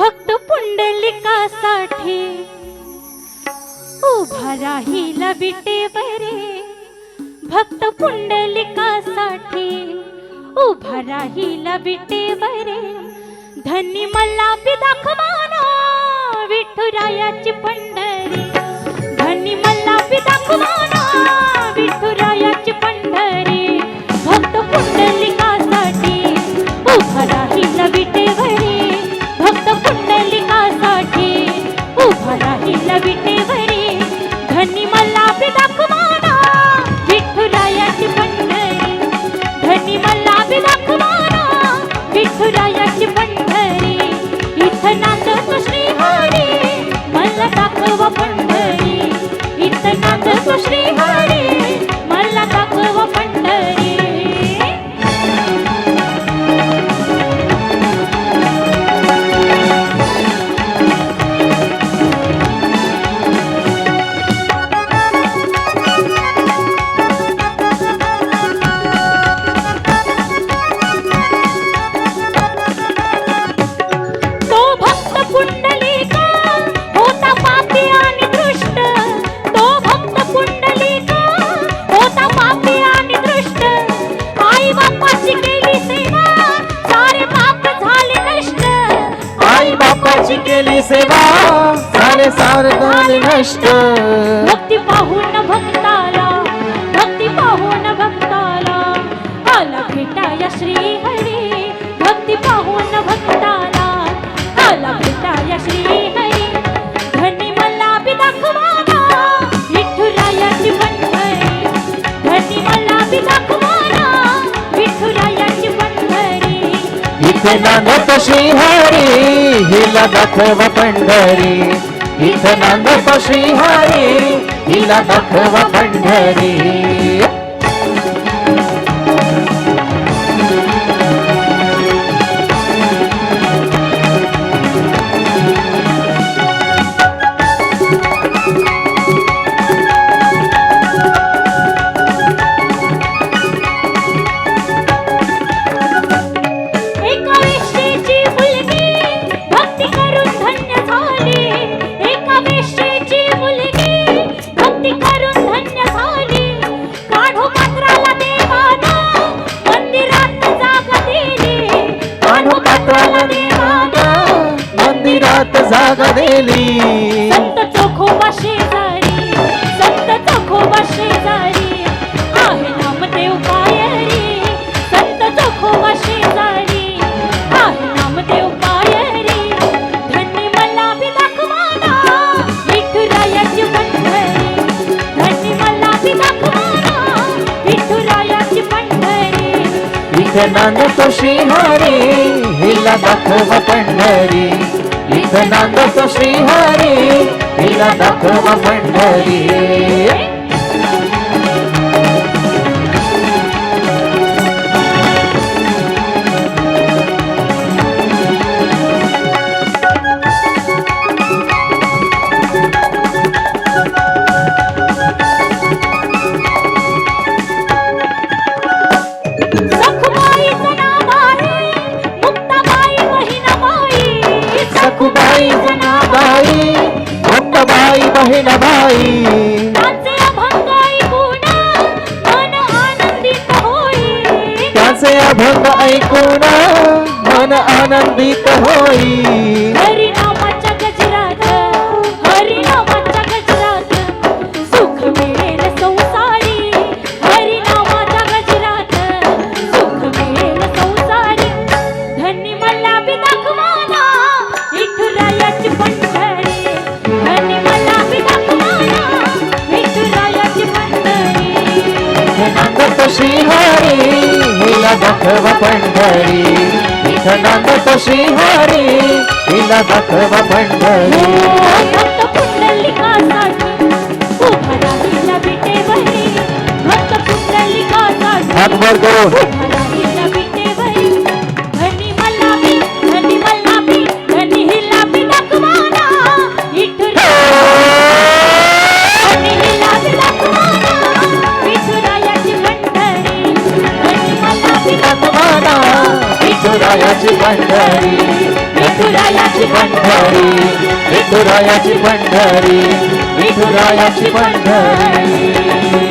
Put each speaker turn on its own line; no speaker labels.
भक्त पुंडलिकासाठी. उभा राहील विटेवरे भक्त पुंडलिकासाठी. उभा राहील विटेवरे धनी मला बी दाखवाना विठुरायाची पंढरी. केली सेवा. झाले
सारदान नष्ट.
भक्ती पाहून भक्ती
नांदत श्रीहरी हिला दाखव पंढरी. इथं नांदत श्रीहरी हिला दाखव पंढरी.
जागा दिली संत चोखोबा शेजारी संत चोखोबा शेजारी आहे नामदेव पायरी संत चोखोबा शेजारी आहे नामदेव पायरी धन्य मला दाखवाना विठुरायाची पंढरी. धन्य मला दाखवाना विठुरायाची पंढरी.
इथे नांदतो श्रीहरी हिला दाखव पंढरी. इथे नांदतो श्रीहरी तिला दाखव पंढरी
त्याचे अभंग ऐकून मन आनंदित होई. हरिनामाच्या गजरात हरिनामाच्या गजरात सुख मिळेल संसारी. हरिनामाच्या गजरात सुख मिळेल संसारी. धनी मला बी दाखवाना विठुरायाची पंढरी धनी मला बी दाखवाना विठुरायाची पंढरी
नांदत श्रीहरी हिला दाखव पंढरी इथं तशी हरी. तिला दाखव पंढरी
भक्त पुंडलिकासाठी उभा भक्त
हात वर करून.
विठुरायाची पंढरी
विठुरायाची पंढरी विठुरायाची पंढरी विठुरायाची पंढरी